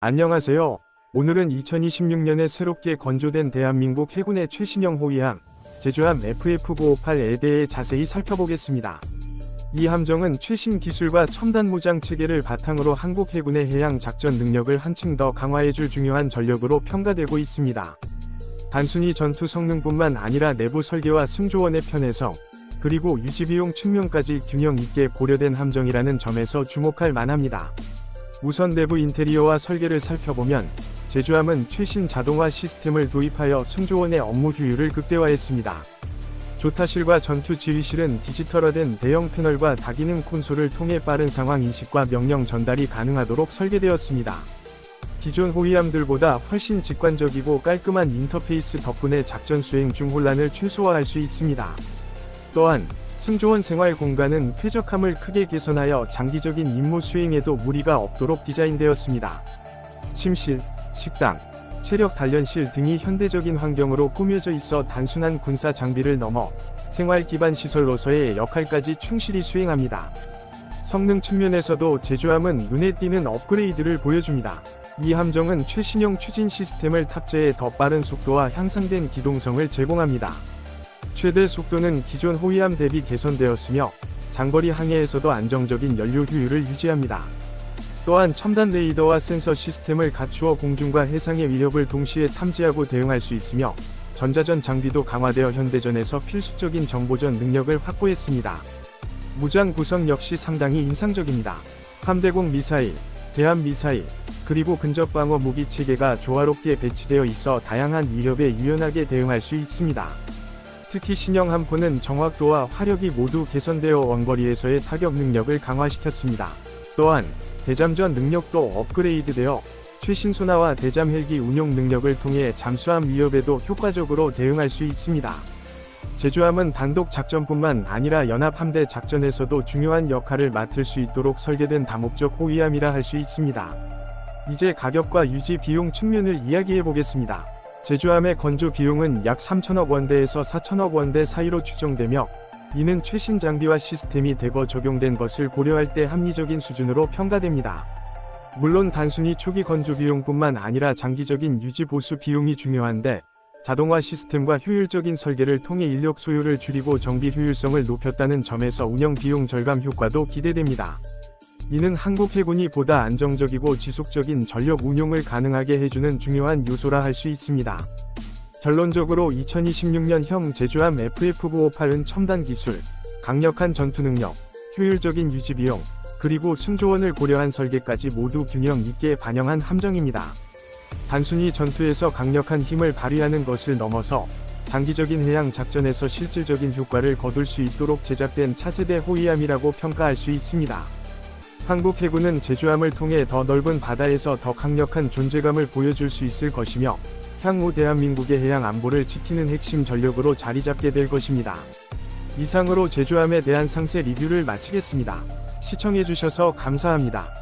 안녕하세요. 오늘은 2026년에 새롭게 건조된 대한민국 해군의 최신형 호위함, 제주함 FF958에 대해 자세히 살펴보겠습니다. 이 함정은 최신 기술과 첨단 무장 체계를 바탕으로 한국 해군의 해양 작전 능력을 한층 더 강화해줄 중요한 전력으로 평가되고 있습니다. 단순히 전투 성능뿐만 아니라 내부 설계와 승조원의 편해성, 그리고 유지 비용 측면까지 균형 있게 고려된 함정이라는 점에서 주목할 만합니다. 우선 내부 인테리어와 설계를 살펴보면 제주함은 최신 자동화 시스템을 도입하여 승조원의 업무 효율을 극대화했습니다. 조타실과 전투 지휘실은 디지털화된 대형 패널과 다기능 콘솔을 통해 빠른 상황 인식과 명령 전달이 가능하도록 설계되었습니다. 기존 호위함들보다 훨씬 직관적이고 깔끔한 인터페이스 덕분에 작전 수행 중 혼란을 최소화할 수 있습니다. 또한 승조원 생활 공간은 쾌적함을 크게 개선하여 장기적인 임무 수행에도 무리가 없도록 디자인되었습니다. 침실, 식당, 체력 단련실 등이 현대적인 환경으로 꾸며져 있어 단순한 군사 장비를 넘어 생활 기반 시설로서의 역할까지 충실히 수행합니다. 성능 측면에서도 제주함은 눈에 띄는 업그레이드를 보여줍니다. 이 함정은 최신형 추진 시스템을 탑재해 더 빠른 속도와 향상된 기동성을 제공합니다. 최대 속도는 기존 호위함 대비 개선되었으며 장거리 항해에서도 안정적인 연료 효율을 유지합니다. 또한 첨단 레이더와 센서 시스템을 갖추어 공중과 해상의 위협을 동시에 탐지하고 대응할 수 있으며 전자전 장비도 강화되어 현대전에서 필수적인 정보전 능력을 확보했습니다. 무장 구성 역시 상당히 인상적입니다. 함대공 미사일, 대함 미사일, 그리고 근접 방어 무기 체계가 조화롭게 배치되어 있어 다양한 위협에 유연하게 대응할 수 있습니다. 특히 신형 함포는 정확도와 화력이 모두 개선되어 원거리에서의 타격 능력을 강화시켰습니다. 또한 대잠전 능력도 업그레이드되어 최신 소나와 대잠 헬기 운용 능력을 통해 잠수함 위협에도 효과적으로 대응할 수 있습니다. 제주함은 단독 작전뿐만 아니라 연합 함대 작전에서도 중요한 역할을 맡을 수 있도록 설계된 다목적 호위함이라 할 수 있습니다. 이제 가격과 유지 비용 측면을 이야기해 보겠습니다. 제주함의 건조 비용은 약 3천억 원대에서 4천억 원대 사이로 추정되며 이는 최신 장비와 시스템이 대거 적용된 것을 고려할 때 합리적인 수준으로 평가됩니다. 물론 단순히 초기 건조 비용뿐만 아니라 장기적인 유지 보수 비용이 중요한데 자동화 시스템과 효율적인 설계를 통해 인력 소요를 줄이고 정비 효율성을 높였다는 점에서 운영 비용 절감 효과도 기대됩니다. 이는 한국 해군이 보다 안정적이고 지속적인 전력 운용을 가능하게 해주는 중요한 요소라 할 수 있습니다. 결론적으로 2026년형 제주함 FF958은 첨단 기술, 강력한 전투 능력, 효율적인 유지 비용, 그리고 승조원을 고려한 설계까지 모두 균형 있게 반영한 함정입니다. 단순히 전투에서 강력한 힘을 발휘하는 것을 넘어서 장기적인 해양 작전에서 실질적인 효과를 거둘 수 있도록 제작된 차세대 호위함이라고 평가할 수 있습니다. 한국 해군은 제주함을 통해 더 넓은 바다에서 더 강력한 존재감을 보여줄 수 있을 것이며 향후 대한민국의 해양 안보를 지키는 핵심 전력으로 자리 잡게 될 것입니다. 이상으로 제주함에 대한 상세 리뷰를 마치겠습니다. 시청해주셔서 감사합니다.